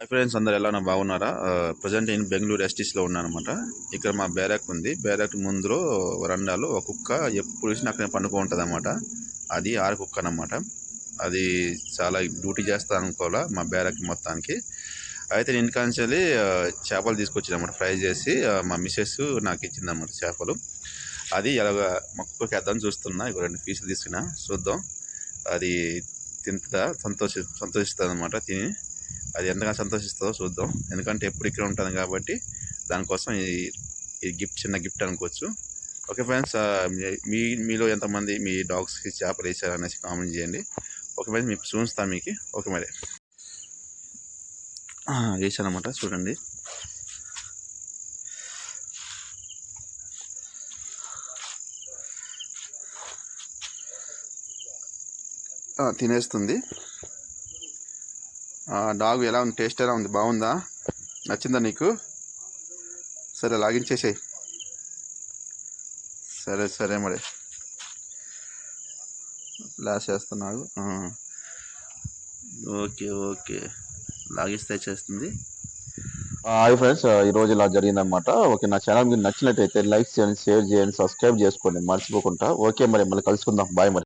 Hi friends అందరు ఎలా బాగున్నారా? ప్రజెంట్ నేను బెంగళూరు ఎస్టీస్లో ఉన్నానమాట ఇక్కడ మా బ్యారక్ ఉంది. బ్యారక్ ముందులో వరండాలో ఒక కుక్క ఎప్పుడు చూసినా అక్కడే పండుకో ఉంటుంది అనమాట అది ఆరు కుక్క అనమాట అది చాలా డ్యూటీ చేస్తా అనుకోవాలా మా బ్యారక్ మొత్తానికి. అయితే నేను ఇంటికాంచాలి చేపలు తీసుకొచ్చిందన్నమాట ఫ్రై చేసి మా మిస్సెస్ నాకు ఇచ్చిందన్నమాట చేపలు. అది ఎలాగ మా కుక్కకి వేద్దామని చూస్తున్నా. ఇక రెండు పీసులు తీసుకున్నా. చూద్దాం. అది తింటుందా? సంతోషి సంతోషిస్తుంది అనమాట తిని. అది ఎంతగా సంతోషిస్తుందో చూద్దాం. ఎందుకంటే ఎప్పుడు ఇక్కడ ఉంటుంది కాబట్టి దానికోసం ఈ ఈ గిఫ్ట్ చిన్న గిఫ్ట్ అనుకోవచ్చు. ఓకే ఫ్రెండ్స్ మీ మీలో ఎంతమంది మీ డాగ్స్కి చేపలు వేసారు అనేసి కామెంట్ చేయండి. ఓకే ఫ్రెండ్స్ మీకు చూస్తాను మీకు. ఓకే మరి. వేసానమాట చూడండి. తినేస్తుంది. డాగ్ ఎలా ఉంది? టేస్ట్ ఎలా ఉంది? బాగుందా? నచ్చిందా నీకు? సరే లాగించేసేయి. సరే సరే మరి. లాస్ చేస్తున్నాడు ఓకే ఓకే. లాగిస్తే చేస్తుంది. Hi friends. ఈరోజు ఇలా జరిగిందనమాట ఓకే నా ఛానల్ మీకు నచ్చినట్టయితే లైక్ చేయండి షేర్ చేయండి సబ్స్క్రైబ్ చేసుకోండి. మర్చిపోకుండా. ఓకే మరి మళ్ళీ కలుసుకుందాం. బాయ్ మరి.